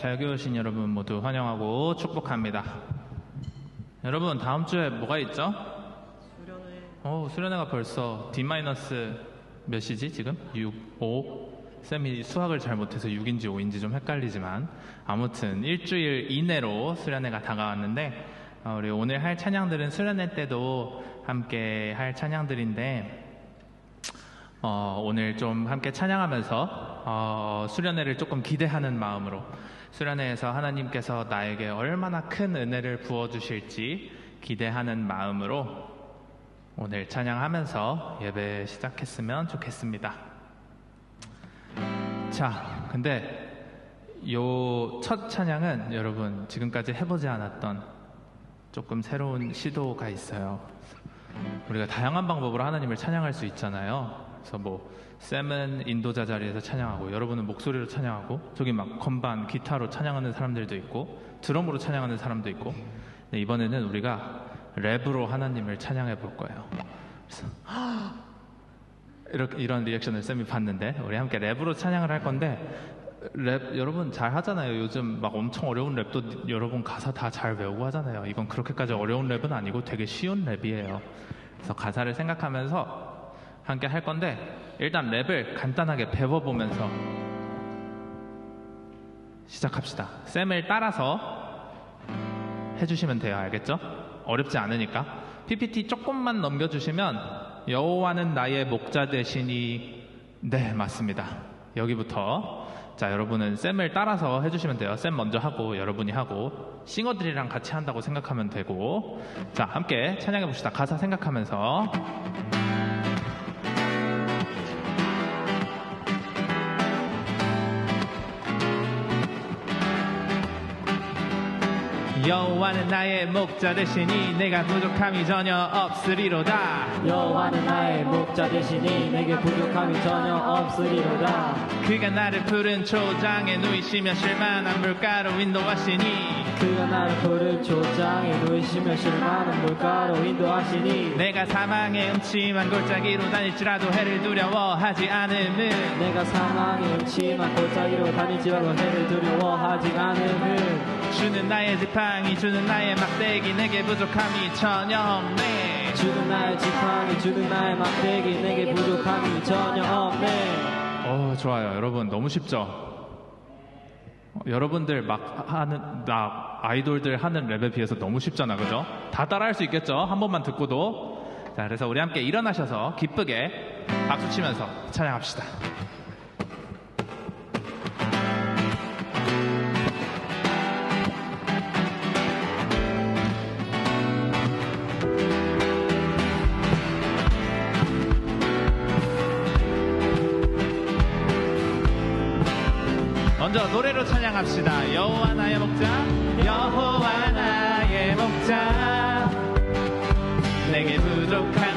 자유교 오신 여러분 모두 환영하고 축복합니다. 여러분 다음 주에 뭐가 있죠? 수련회 어, 수련회가 벌써 D 마이너스 몇이지 지금? 6, 5. 쌤이 수학을 잘 못해서 6인지 5인지 좀 헷갈리지만 아무튼 일주일 이내로 수련회가 다가왔는데 어, 우리 오늘 할 찬양들은 수련회 때도 함께 할 찬양들인데 어, 오늘 좀 함께 찬양하면서 어, 수련회를 조금 기대하는 마음으로 수련회에서 하나님께서 나에게 얼마나 큰 은혜를 부어주실지 기대하는 마음으로 오늘 찬양하면서 예배 시작했으면 좋겠습니다. 자, 근데 요 첫 찬양은 여러분 지금까지 해보지 않았던 조금 새로운 시도가 있어요. 우리가 다양한 방법으로 하나님을 찬양할 수 있잖아요. 그래서 뭐 쌤은 인도자 자리에서 찬양하고 여러분은 목소리로 찬양하고 저기 막 건반, 기타로 찬양하는 사람들도 있고 드럼으로 찬양하는 사람도 있고 이번에는 우리가 랩으로 하나님을 찬양해 볼 거예요. 그래서 이렇게 이런 리액션을 쌤이 봤는데 우리 함께 랩으로 찬양을 할 건데 랩 여러분 잘 하잖아요. 요즘 막 엄청 어려운 랩도 여러분 가사 다 잘 외우고 하잖아요. 이건 그렇게까지 어려운 랩은 아니고 되게 쉬운 랩이에요. 그래서 가사를 생각하면서 함께 할 건데 일단 랩을 간단하게 배워보면서 시작합시다. 쌤을 따라서 해주시면 돼요. 알겠죠? 어렵지 않으니까. PPT 조금만 넘겨주시면 여호와는 나의 목자 되시니 네 맞습니다. 여기부터 자 여러분은 쌤을 따라서 해주시면 돼요. 쌤 먼저 하고 여러분이 하고 싱어들이랑 같이 한다고 생각하면 되고 자 함께 찬양해 봅시다. 가사 생각하면서 여호와는 나의 목자 되시니 내가 부족함이 전혀 없으리로다. 여호와는 나의 목자 되시니 내게 부족함이 전혀 없으리로다. 그가 나를 푸른 초장에 누이시며 쉴만한 물가로 인도하시니 그가 나를 푸른 초장에 누이시며 쉴만한 물가로 인도하시니 내가 사망의 음침한 골짜기로 다닐지라도 해를 두려워하지 않음은 내가 사망의 음침한 골짜기로 다닐지라도 해를 두려워하지 않음은 주는 나의 지팡 이 주는 나의 막대기 내게 부족함이 전혀 없네. 주는 나의 지팡이 주는 나의 막대기 내게 부족함이 전혀 없네. 어 좋아요. 여러분 너무 쉽죠? 어, 여러분들 막 하는 나 아이돌들 하는 랩에 비해서 너무 쉽잖아 그죠? 다 따라할 수 있겠죠? 한 번만 듣고도. 자 그래서 우리 함께 일어나셔서 기쁘게 박수 치면서 찬양합시다 먼저 노래로 찬양합시다. 여호와 나의 목자, 여호와 나의 목자, 내게 부족한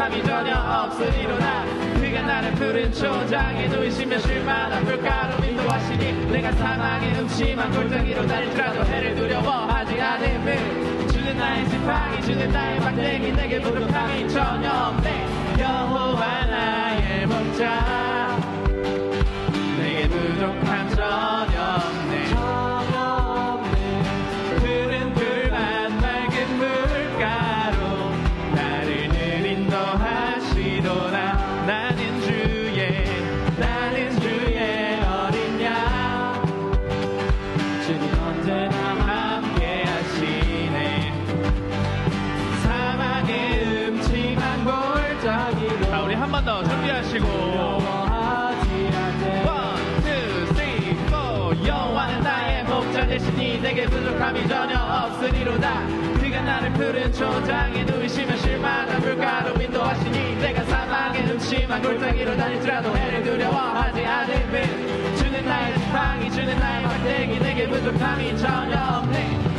부족함이 전혀 없으리로다. 그가 나를 푸른 초장에 누이시며 쉴만한 물가로 인도하시니 내가 사망의 음침한 골짜기로 다닐지라도 해를 두려워하지 않음을. 주는 나의 지팡이 주는 나의 막대기 내게 부족함이 전혀 없네. 여호와 나의 목자 부족함이 전혀 없으리로다. 그가 나를 푸른 초장에 누이시며 쉴만한 물가로 인도하시니 내가 사망의 음침한 골짜기로 다닐지라도 해를 두려워하지 않음은 주는 나의 지팡이 주는 나의 막대기 내게 부족함이 전혀 없네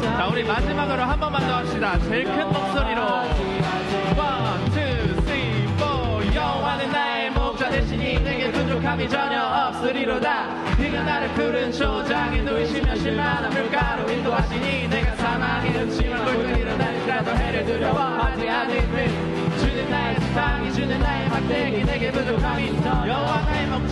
자 우리 마지막으로 한 번만 더 합시다. 제일 큰 목소리로. One, two, three, four. 여호와는 나의 목자 대신이 내게 부족함이 전혀 없으리로다. 그가 나를 푸른 초장에 누이시며 실만한 물가로 인도하시니 내가 사망의 음침한 골짜기로 다닐지라도 해를 두려워하지 않음은 주는 나의 지팡이 주는 나의 막대기 내게 부족함이 전혀 여호와 나의 목자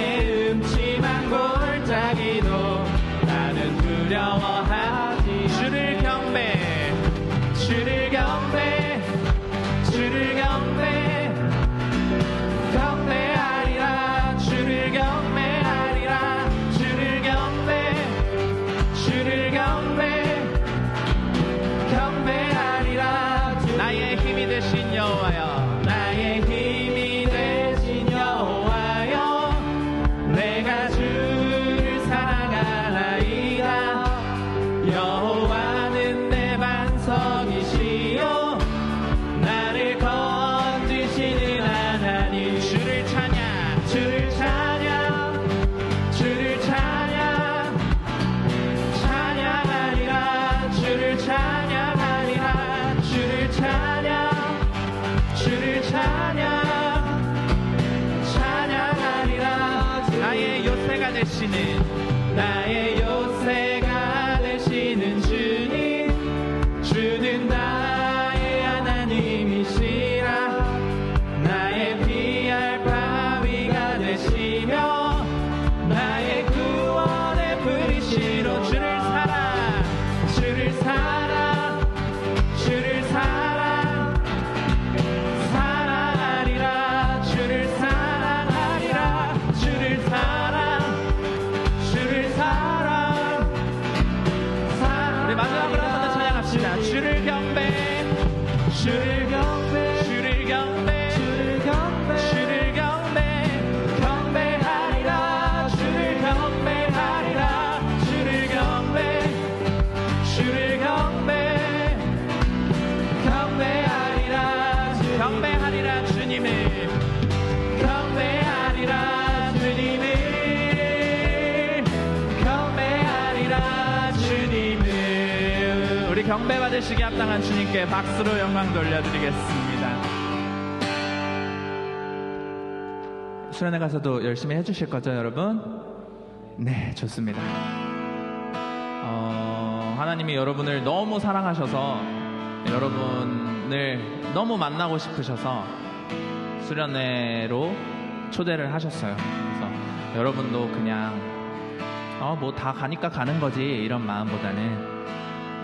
사방에 음침한 골짜기도 나는 두려워 주 경배 받으시기 합당한 주님께 박수로 영광 돌려드리겠습니다. 수련회 가서도 열심히 해주실 거죠, 여러분? 네, 좋습니다. 어, 하나님이 여러분을 너무 사랑하셔서 여러분을 너무 만나고 싶으셔서 수련회로 초대를 하셨어요. 그래서 여러분도 그냥 어, 뭐 다 가니까 가는 거지 이런 마음보다는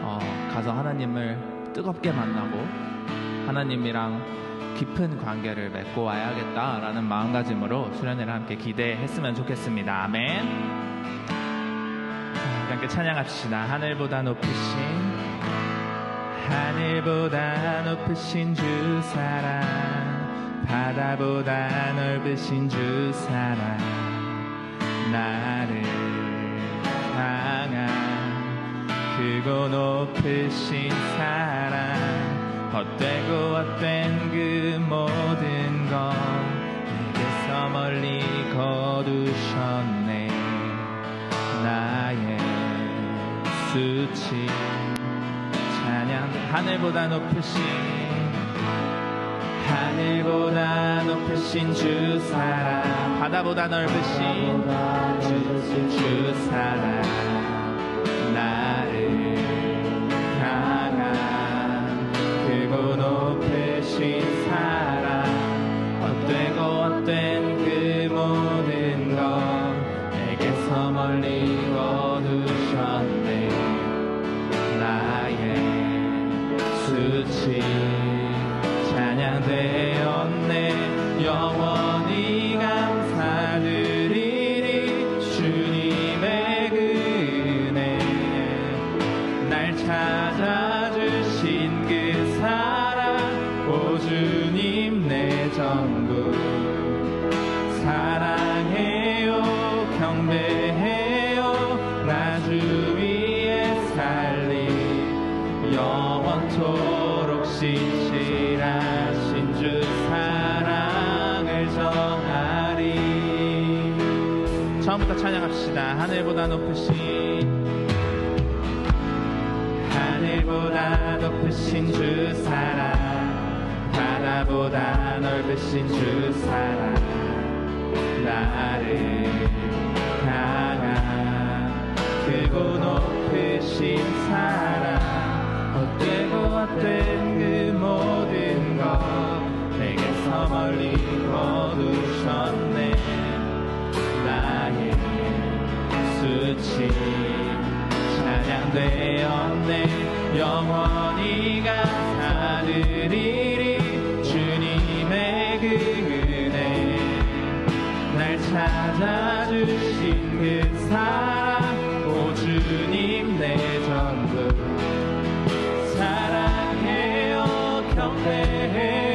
어, 가서 하나님을 뜨겁게 만나고 하나님이랑 깊은 관계를 맺고 와야겠다라는 마음가짐으로 수련회를 함께 기대했으면 좋겠습니다. 아멘. 함께 찬양합시다. 하늘보다 높으신 하늘보다 높으신 주 사랑 바다보다 넓으신 주 사랑 나를 크고 높으신 사랑. 헛되고 헛된 그 모든 것 내게서 멀리 거두셨네. 나의 수치 찬양. 하늘보다 높으신 하늘보다 높으신 주 사랑. 바다보다 넓으신 주, 주 사랑. 하늘보다 높으신 주 사랑 바다보다 넓으신 주 사랑 나를 향한 크고 높으신 사랑. 헛되고 헛된 그 모든 것 내게서 멀리 거두신 끝이 찬양되었네. 영원히 가사드리리 주님의 그 은혜. 날 찾아주신 그 사랑 오 주님 내 전부. 사랑해요 경배해.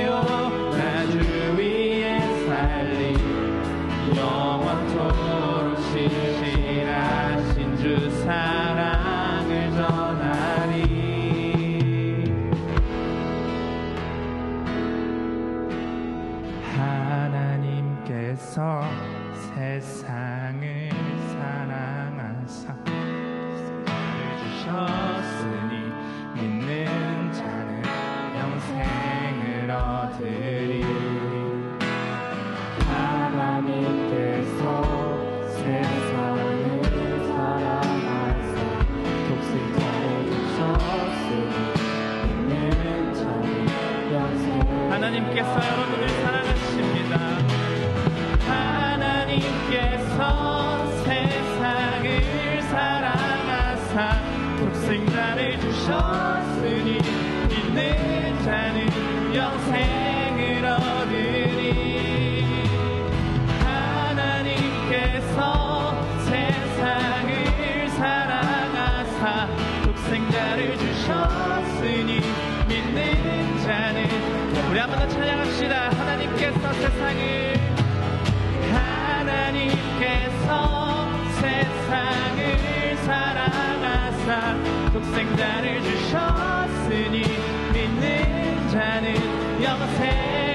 E a você.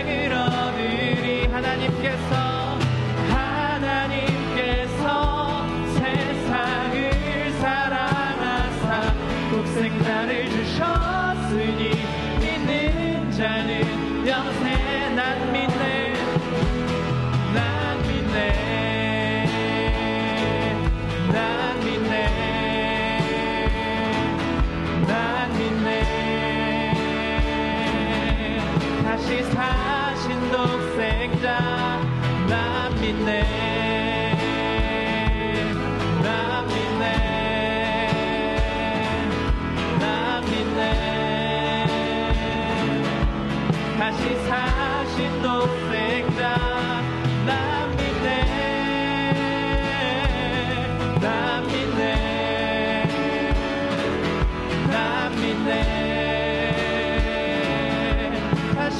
선택하신 독생자. 나 믿네. 나 믿네. 나 믿네. 다시 사신 독생자. 나 믿네. 나 믿네. 나 믿네.